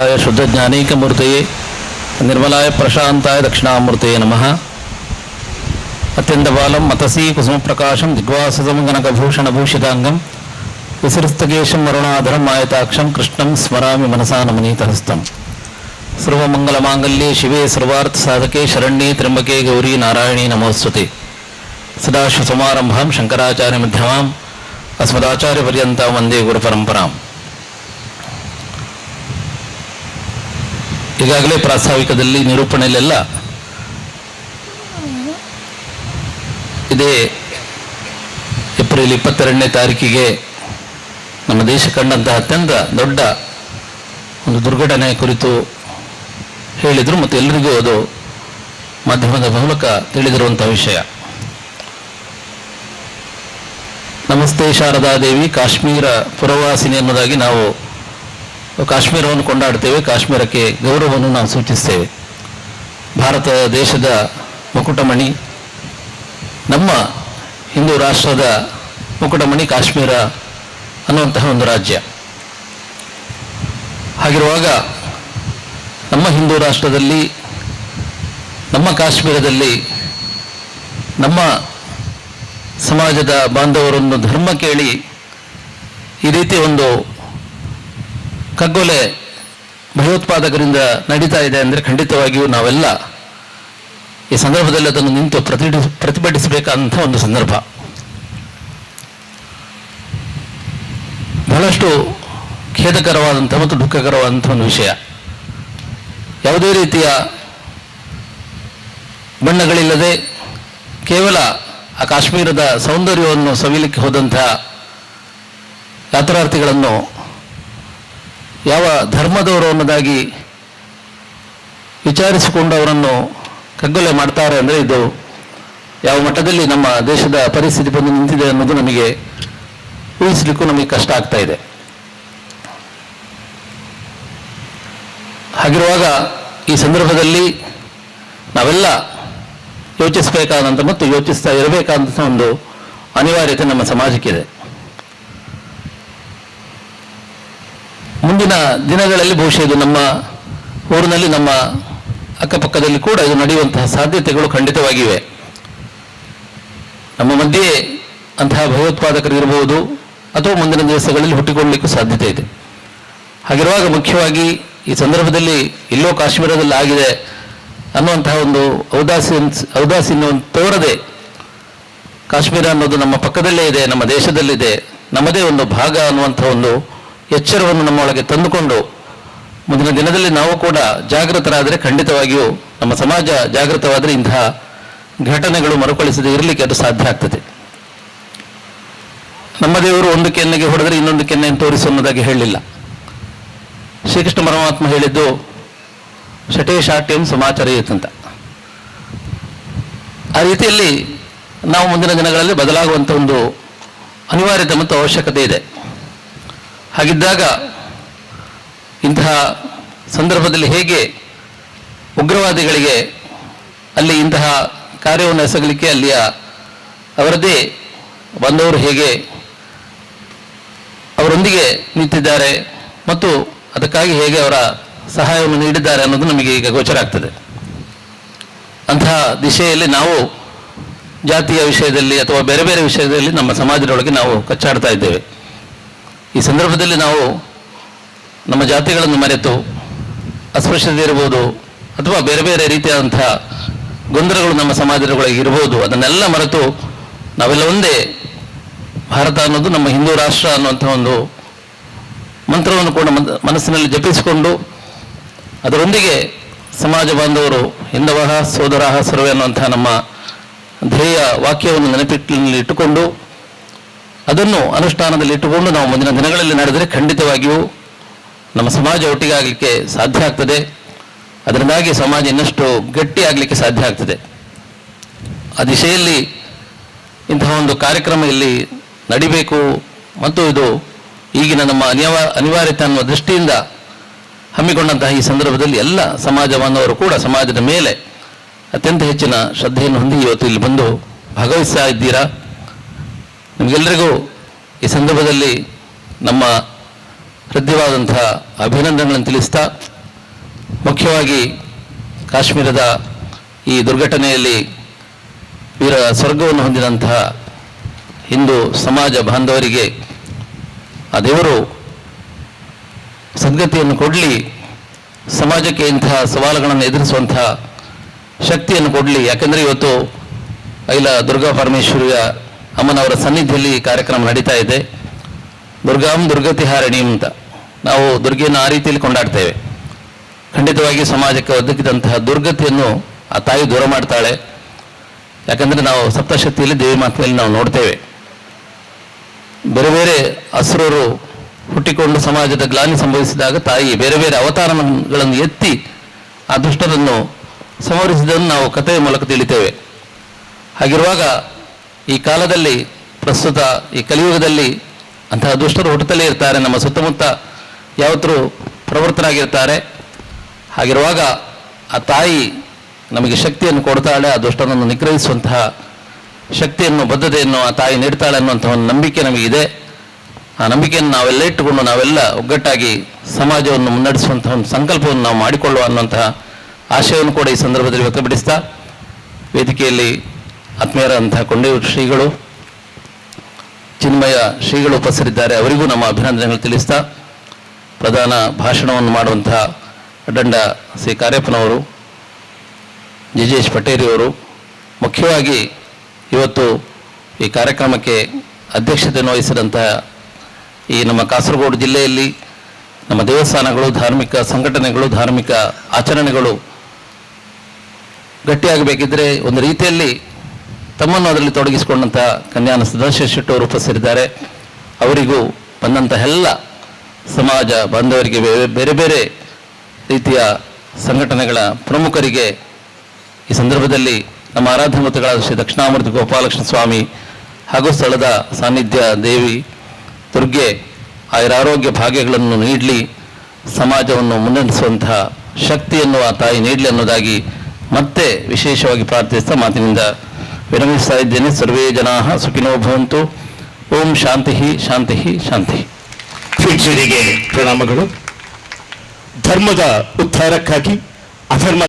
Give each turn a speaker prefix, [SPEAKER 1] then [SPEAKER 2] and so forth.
[SPEAKER 1] शुद्ध शुद्धाय शुद्धज्ञानीकमूर्त निर्मलाय प्रशांताय दक्षिणामूर्त नम अत्यंतबाल मतसी कुसुम प्रकाशम दिग्वासम गनकूषण भूषितांगं विसृस्तकेशम वरुणाधरम आयताक्षम कृष्णम स्मरा मनसा नमनीत हस्तम सर्वंगलमांगल्ये शिवे सर्वार्थ साधके शरण्ये त्र्यंबके गौरी नारायणी नमोस्वते सदाशिवसमारंभम शंकराचार्य मध्यमा अस्मदाचार्यपर्यता वंदे गुरुपरंपरा ಈಗಾಗಲೇ ಪ್ರಾಸ್ತಾವಿಕದಲ್ಲಿ ನಿರೂಪಣೆಯಲ್ಲೆಲ್ಲ ಇದೇ ಏಪ್ರಿಲ್ ಇಪ್ಪತ್ತೆರಡನೇ ತಾರೀಕಿಗೆ ನಮ್ಮ ದೇಶ ಕಂಡಂತಹ ಅತ್ಯಂತ ದೊಡ್ಡ ಒಂದು ದುರ್ಘಟನೆ ಕುರಿತು ಹೇಳಿದರು ಮತ್ತು ಎಲ್ಲರಿಗೂ ಅದು ಮಾಧ್ಯಮದ ಮೂಲಕ ತಿಳಿದಿರುವಂಥ ವಿಷಯ. ನಮಸ್ತೆ ಶಾರದಾದೇವಿ ಕಾಶ್ಮೀರ ಪುರವಾಸಿನಿ ಅನ್ನೋದಾಗಿ ನಾವು ಕಾಶ್ಮೀರವನ್ನು ಕೊಂಡಾಡ್ತೇವೆ ಕಾಶ್ಮೀರಕ್ಕೆ ಗೌರವವನ್ನು ನಾವು ಸೂಚಿಸ್ತೇವೆ. ಭಾರತ ದೇಶದ ಮುಕುಟಮಣಿ, ನಮ್ಮ ಹಿಂದೂ ರಾಷ್ಟ್ರದ ಮುಕುಟಮಣಿ ಕಾಶ್ಮೀರ ಅನ್ನುವಂತಹ ಒಂದು ರಾಜ್ಯ. ಹಾಗಿರುವಾಗ ನಮ್ಮ ಹಿಂದೂ ರಾಷ್ಟ್ರದಲ್ಲಿ, ನಮ್ಮ ಕಾಶ್ಮೀರದಲ್ಲಿ ನಮ್ಮ ಸಮಾಜದ ಬಾಂಧವರನ್ನು ಧರ್ಮ ಕೇಳಿ ಈ ರೀತಿ ಒಂದು ಕಗ್ಗೊಲೆ ಭಯೋತ್ಪಾದಕರಿಂದ ನಡೀತಾ ಇದೆ ಅಂದರೆ ಖಂಡಿತವಾಗಿಯೂ ನಾವೆಲ್ಲ ಈ ಸಂದರ್ಭದಲ್ಲಿ ಅದನ್ನು ನಿಂತು ಪ್ರತಿ ಪ್ರತಿಭಟಿಸಬೇಕಾದಂಥ ಒಂದು ಸಂದರ್ಭ. ಬಹಳಷ್ಟು ಖೇದಕರವಾದಂಥ ಮತ್ತು ದುಃಖಕರವಾದಂಥ ಒಂದು ವಿಷಯ. ಯಾವುದೇ ರೀತಿಯ ಬಣ್ಣಗಳಿಲ್ಲದೆ ಕೇವಲ ಆ ಕಾಶ್ಮೀರದ ಸೌಂದರ್ಯವನ್ನು ಸವಿಲಿಕ್ಕೆ ಹೋದಂತಹ ಯಾತ್ರಾರ್ಥಿಗಳನ್ನು ಯಾವ ಧರ್ಮದವರು ಅನ್ನೋದಾಗಿ ವಿಚಾರಿಸಿಕೊಂಡು ಅವರನ್ನು ಕಗ್ಗೊಲೆ ಮಾಡ್ತಾರೆ ಅಂದರೆ ಇದು ಯಾವ ಮಟ್ಟದಲ್ಲಿ ನಮ್ಮ ದೇಶದ ಪರಿಸ್ಥಿತಿ ಬಂದು ನಿಂತಿದೆ ಅನ್ನೋದು ನಮಗೆ ಊಹಿಸಲಿಕ್ಕೂ ನಮಗೆ ಕಷ್ಟ ಆಗ್ತಾ ಇದೆ. ಹಾಗಿರುವಾಗ ಈ ಸಂದರ್ಭದಲ್ಲಿ ನಾವೆಲ್ಲ ಯೋಚಿಸಬೇಕಾದಂಥ ಮತ್ತು ಯೋಚಿಸ್ತಾ ಇರಬೇಕಾದಂಥ ಒಂದು ಅನಿವಾರ್ಯತೆ ನಮ್ಮ ಸಮಾಜಕ್ಕಿದೆ. ಮುಂದಿನ ದಿನಗಳಲ್ಲಿ ಬಹುಶಃ ಇದು ನಮ್ಮ ಊರಿನಲ್ಲಿ, ನಮ್ಮ ಅಕ್ಕಪಕ್ಕದಲ್ಲಿ ಕೂಡ ಇದು ನಡೆಯುವಂತಹ ಸಾಧ್ಯತೆಗಳು ಖಂಡಿತವಾಗಿವೆ. ನಮ್ಮ ಮಧ್ಯೆ ಅಂತಹ ಭಯೋತ್ಪಾದಕರು ಇರಬಹುದು ಅಥವಾ ಮುಂದಿನ ದಿವಸಗಳಲ್ಲಿ ಹುಟ್ಟಿಕೊಳ್ಳಲಿಕ್ಕೂ ಸಾಧ್ಯತೆ ಇದೆ. ಹಾಗಿರುವಾಗ ಮುಖ್ಯವಾಗಿ ಈ ಸಂದರ್ಭದಲ್ಲಿ ಇಲ್ಲೋ ಕಾಶ್ಮೀರದಲ್ಲಿ ಆಗಿದೆ ಅನ್ನುವಂತಹ ಒಂದು ಔದಾಸೀನ್ ಔದಾಸೀನ್ಯ ತೋರದೆ ಕಾಶ್ಮೀರ ಅನ್ನೋದು ನಮ್ಮ ಪಕ್ಕದಲ್ಲೇ ಇದೆ, ನಮ್ಮ ದೇಶದಲ್ಲಿದೆ, ನಮ್ಮದೇ ಒಂದು ಭಾಗ ಅನ್ನುವಂಥ ಒಂದು ಎಚ್ಚರವನ್ನು ನಮ್ಮೊಳಗೆ ತಂದುಕೊಂಡು ಮುಂದಿನ ದಿನದಲ್ಲಿ ನಾವು ಕೂಡ ಜಾಗೃತರಾದರೆ ಖಂಡಿತವಾಗಿಯೂ ನಮ್ಮ ಸಮಾಜ ಜಾಗೃತವಾದರೆ ಇಂತಹ ಘಟನೆಗಳು ಮರುಕಳಿಸದೆ ಇರಲಿಕ್ಕೆ ಅದು ಸಾಧ್ಯ ಆಗ್ತದೆ. ನಮ್ಮ ದೇವರು ಒಂದು ಕೆನ್ನೆಗೆ ಹೊಡೆದರೆ ಇನ್ನೊಂದು ಕೆನ್ನೆಯನ್ನು ತೋರಿಸು ಅನ್ನೋದಾಗಿ ಹೇಳಿಲ್ಲ. ಶ್ರೀಕೃಷ್ಣ ಪರಮಾತ್ಮ ಹೇಳಿದ್ದು, ಶಟೇ ಶಾಟ್ಯಂ ಸಮಾಚಾರ ಅಂತ ಆ ರೀತಿಯಲ್ಲಿ ನಾವು ಮುಂದಿನ ದಿನಗಳಲ್ಲಿ ಬದಲಾಗುವಂಥ ಒಂದು ಅನಿವಾರ್ಯತೆ ಮತ್ತು ಅವಶ್ಯಕತೆ ಇದೆ. ಹಾಗಿದ್ದಾಗ ಇಂತಹ ಸಂದರ್ಭದಲ್ಲಿ ಹೇಗೆ ಉಗ್ರವಾದಿಗಳಿಗೆ ಅಲ್ಲಿ ಇಂತಹ ಕಾರ್ಯವನ್ನು ಎಸಗಲಿಕ್ಕೆ ಅಲ್ಲಿಯ ಅವರದೇ ಬಂದವರು ಹೇಗೆ ಅವರೊಂದಿಗೆ ನಿಂತಿದ್ದಾರೆ ಮತ್ತು ಅದಕ್ಕಾಗಿ ಹೇಗೆ ಅವರ ಸಹಾಯವನ್ನು ನೀಡಿದ್ದಾರೆ ಅನ್ನೋದು ನಮಗೆ ಈಗ ಗೋಚರ ಆಗ್ತದೆ. ಅಂತಹ ದಿಶೆಯಲ್ಲಿ ನಾವು ಜಾತಿಯ ವಿಷಯದಲ್ಲಿ ಅಥವಾ ಬೇರೆ ಬೇರೆ ವಿಷಯದಲ್ಲಿ ನಮ್ಮ ಸಮಾಜದೊಳಗೆ ನಾವು ಕಚ್ಚಾಡ್ತಾ ಇದ್ದೇವೆ. ಈ ಸಂದರ್ಭದಲ್ಲಿ ನಾವು ನಮ್ಮ ಜಾತಿಗಳನ್ನು ಮರೆತು ಅಸ್ಪೃಶ್ಯತೆ ಇರ್ಬೋದು ಅಥವಾ ಬೇರೆ ಬೇರೆ ರೀತಿಯಾದಂಥ ಗೊಂದಲಗಳು ನಮ್ಮ ಸಮಾಜದೊಳಗೆ ಇರ್ಬೋದು ಅದನ್ನೆಲ್ಲ ಮರೆತು ನಾವೆಲ್ಲ ಒಂದೇ. ಭಾರತ ಅನ್ನೋದು ನಮ್ಮ ಹಿಂದೂ ರಾಷ್ಟ್ರ ಅನ್ನುವಂಥ ಒಂದು ಮಂತ್ರವನ್ನು ಕೂಡ ಮನ್- ಮನಸ್ಸಿನಲ್ಲಿ ಜಪಿಸಿಕೊಂಡು ಅದರೊಂದಿಗೆ ಸಮಾಜ ಬಾಂಧವರು, ಹಿಂದವಹ, ಸೋದರಹ, ಸರ್ವೆ ಅನ್ನುವಂಥ ನಮ್ಮ ಧ್ಯೇಯ ವಾಕ್ಯವನ್ನು ನೆನಪಿಟ್ಟಿನಲ್ಲಿ ಇಟ್ಟುಕೊಂಡು ಅದನ್ನು ಅನುಷ್ಠಾನದಲ್ಲಿ ಇಟ್ಟುಕೊಂಡು ನಾವು ಮುಂದಿನ ದಿನಗಳಲ್ಲಿ ನಡೆದರೆ ಖಂಡಿತವಾಗಿಯೂ ನಮ್ಮ ಸಮಾಜ ಒಟ್ಟಿಗೆ ಆಗಲಿಕ್ಕೆ ಸಾಧ್ಯ ಆಗ್ತದೆ. ಅದರಿಂದಾಗಿ ಸಮಾಜ ಇನ್ನಷ್ಟು ಗಟ್ಟಿ ಆಗಲಿಕ್ಕೆ ಸಾಧ್ಯ ಆಗ್ತದೆ. ಆ ದಿಶೆಯಲ್ಲಿ ಇಂತಹ ಒಂದು ಕಾರ್ಯಕ್ರಮ ಇಲ್ಲಿ ನಡಿಬೇಕು ಮತ್ತು ಇದು ಈಗಿನ ನಮ್ಮ ಅನಿವ ಅನಿವಾರ್ಯತೆ ಅನ್ನುವ ದೃಷ್ಟಿಯಿಂದ ಹಮ್ಮಿಕೊಂಡಂತಹ ಈ ಸಂದರ್ಭದಲ್ಲಿ ಎಲ್ಲ ಸಮಾಜ ಬಾಂಧವರು ಕೂಡ ಸಮಾಜದ ಮೇಲೆ ಅತ್ಯಂತ ಹೆಚ್ಚಿನ ಶ್ರದ್ಧೆಯನ್ನು ಹೊಂದಿ ಇವತ್ತು ಇಲ್ಲಿ ಬಂದು ಭಾಗವಹಿಸ್ತಾ ಇದ್ದೀರಾ. ನಿಮಗೆಲ್ಲರಿಗೂ ಈ ಸಂದರ್ಭದಲ್ಲಿ ನಮ್ಮ ಹೃದಯವಾದಂಥ ಅಭಿನಂದನೆಗಳನ್ನು ತಿಳಿಸ್ತಾ, ಮುಖ್ಯವಾಗಿ ಕಾಶ್ಮೀರದ ಈ ದುರ್ಘಟನೆಯಲ್ಲಿ ವೀರ ಸ್ವರ್ಗವನ್ನು ಹೊಂದಿದಂತಹ ಹಿಂದೂ ಸಮಾಜ ಬಾಂಧವರಿಗೆ ಆ ದೇವರು ಸದ್ಗತಿಯನ್ನು ಕೊಡಲಿ, ಸಮಾಜಕ್ಕೆ ಇಂತಹ ಸವಾಲುಗಳನ್ನು ಎದುರಿಸುವಂತಹ ಶಕ್ತಿಯನ್ನು ಕೊಡಲಿ. ಯಾಕೆಂದರೆ ಇವತ್ತು ಐಲ ದುರ್ಗಾ ಪರಮೇಶ್ವರಿಯ ಅಮ್ಮನವರ ಸನ್ನಿಧಿಯಲ್ಲಿ ಈ ಕಾರ್ಯಕ್ರಮ ನಡೀತಾ ಇದೆ. ದುರ್ಗಾಂ ದುರ್ಗತಿ ಹಾರಿಣಿ ಅಂತ ನಾವು ದುರ್ಗೆಯನ್ನು ಆ ರೀತಿಯಲ್ಲಿ ಕೊಂಡಾಡ್ತೇವೆ. ಖಂಡಿತವಾಗಿ ಸಮಾಜಕ್ಕೆ ಒದಗಿದಂತಹ ದುರ್ಗತಿಯನ್ನು ಆ ತಾಯಿ ದೂರ ಮಾಡ್ತಾಳೆ. ಯಾಕಂದರೆ ನಾವು ಸಪ್ತಶಕ್ತಿಯಲ್ಲಿ ದೇವಿ ಮಾತಿನಲ್ಲಿ ನಾವು ನೋಡ್ತೇವೆ. ಬೇರೆ ಬೇರೆ ಅಸುರರು ಹುಟ್ಟಿಕೊಂಡು ಸಮಾಜದ ಗ್ಲಾನಿ ಸಂಭವಿಸಿದಾಗ ತಾಯಿ ಬೇರೆ ಬೇರೆ ಅವತಾರಗಳನ್ನು ಎತ್ತಿ ಆ ದುಷ್ಟರನ್ನು ಸಂವರಿಸಿದನ್ನು ನಾವು ಕಥೆಯ ಮೂಲಕ ತಿಳಿತೇವೆ. ಹಾಗಿರುವಾಗ ಈ ಕಾಲದಲ್ಲಿ ಪ್ರಸ್ತುತ ಈ ಕಲಿಯುಗದಲ್ಲಿ ಅಂತಹ ದುಷ್ಟರು ಹುಟ್ಟುತ್ತಲೇ ಇರ್ತಾರೆ. ನಮ್ಮ ಸುತ್ತಮುತ್ತ ಯಾವತ್ತರೂ ಪ್ರವೃತ್ತರಾಗಿರ್ತಾರೆ ಹಾಗಿರುವಾಗ ಆ ತಾಯಿ ನಮಗೆ ಶಕ್ತಿಯನ್ನು ಕೊಡ್ತಾಳೆ, ಆ ದುಷ್ಟನನ್ನು ನಿಗ್ರಹಿಸುವಂತಹ ಶಕ್ತಿಯನ್ನು, ಬದ್ಧತೆಯನ್ನು ಆ ತಾಯಿ ನೀಡ್ತಾಳೆ ಅನ್ನುವಂಥ ಒಂದು ನಂಬಿಕೆ ನಮಗಿದೆ. ಆ ನಂಬಿಕೆಯನ್ನು ನಾವೆಲ್ಲ ಇಟ್ಟುಕೊಂಡು ನಾವೆಲ್ಲ ಒಗ್ಗಟ್ಟಾಗಿ ಸಮಾಜವನ್ನು ಮುನ್ನಡೆಸುವಂತಹ ಒಂದು ಸಂಕಲ್ಪವನ್ನು ನಾವು ಮಾಡಿಕೊಳ್ಳುವ ಅನ್ನುವಂತಹ ಆಶಯವನ್ನು ಕೂಡ ಈ ಸಂದರ್ಭದಲ್ಲಿ ವ್ಯಕ್ತಪಡಿಸ್ತಾ ವೇದಿಕೆಯಲ್ಲಿ ಆತ್ಮೀಯರಂತಹ ಕೊಂಡೆಯೂರು ಶ್ರೀಗಳು, ಚಿನ್ಮಯ ಶ್ರೀಗಳು ಉಪಸರಿದ್ದಾರೆ. ಅವರಿಗೂ ನಮ್ಮ ಅಭಿನಂದನೆಗಳು ತಿಳಿಸ್ತಾ, ಪ್ರಧಾನ ಭಾಷಣವನ್ನು ಮಾಡುವಂತಹ ಅಡ್ಡಂಡ ಸಿ ಕಾರ್ಯಪ್ಪನವರು ಜಿಜೇಶ್ ಪಟೇರಿಯವರು ಮುಖ್ಯವಾಗಿ ಇವತ್ತು ಈ ಕಾರ್ಯಕ್ರಮಕ್ಕೆ ಅಧ್ಯಕ್ಷತೆಯನ್ನು ವಹಿಸಿದಂತಹ ಈ ನಮ್ಮ ಕಾಸರಗೋಡು ಜಿಲ್ಲೆಯಲ್ಲಿ ನಮ್ಮ ದೇವಸ್ಥಾನಗಳು, ಧಾರ್ಮಿಕ ಸಂಘಟನೆಗಳು, ಧಾರ್ಮಿಕ ಆಚರಣೆಗಳು ಗಟ್ಟಿಯಾಗಬೇಕಿದ್ರೆ ಒಂದು ರೀತಿಯಲ್ಲಿ ತಮ್ಮನ್ನು ಅದರಲ್ಲಿ ತೊಡಗಿಸಿಕೊಂಡಂಥ ಕನ್ಯಾನ ಸದಾಶಿವ ಶೆಟ್ಟಿ ಅವರು ಉಪಸ್ಥಿತರಿದ್ದಾರೆ. ಅವರಿಗೂ ಬಂದಂತಹ ಎಲ್ಲ ಸಮಾಜ ಬಾಂಧವರಿಗೆ ಬೇರೆ- ಬೇರೆ ರೀತಿಯ ಸಂಘಟನೆಗಳ ಪ್ರಮುಖರಿಗೆ ಈ ಸಂದರ್ಭದಲ್ಲಿ ನಮ್ಮ ಆರಾಧ್ಯಮೂರ್ತಿಗಳಾದ ಶ್ರೀ ದಕ್ಷಿಣಾಮೂರ್ತಿ ಗೋಪಾಲಕೃಷ್ಣ ಸ್ವಾಮಿ ಹಾಗೂ ಸ್ಥಳದ ಸಾನ್ನಿಧ್ಯ ದೇವಿ ದುರ್ಗೆ ಆರೋಗ್ಯ ಭಾಗ್ಯಗಳನ್ನು ನೀಡಲಿ, ಸಮಾಜವನ್ನು ಮುನ್ನಡೆಸುವಂತಹ ಶಕ್ತಿಯನ್ನು ಆ ತಾಯಿ ನೀಡಲಿ ಅನ್ನೋದಾಗಿ ಮತ್ತೆ ವಿಶೇಷವಾಗಿ ಪ್ರಾರ್ಥಿಸ್ತಾ ಮಾತಿನಿಂದ ವಿರಮಿಸ್ತಾ ಇದ್ದೇನೆ ಸರ್ವೇ ಜನಾ ಸುಖಿನೋ ಭವಂತು ಓಂ ಶಾಂತಿ ಶಾಂತಿ ಶಾಂತಿ
[SPEAKER 2] ವೀಕ್ಷರಿಗೆ ಪ್ರಣಾಮಗಳು ಧರ್ಮದ ಉದ್ಧಾರಕ್ಕಾಗಿ ಅಧರ್ಮ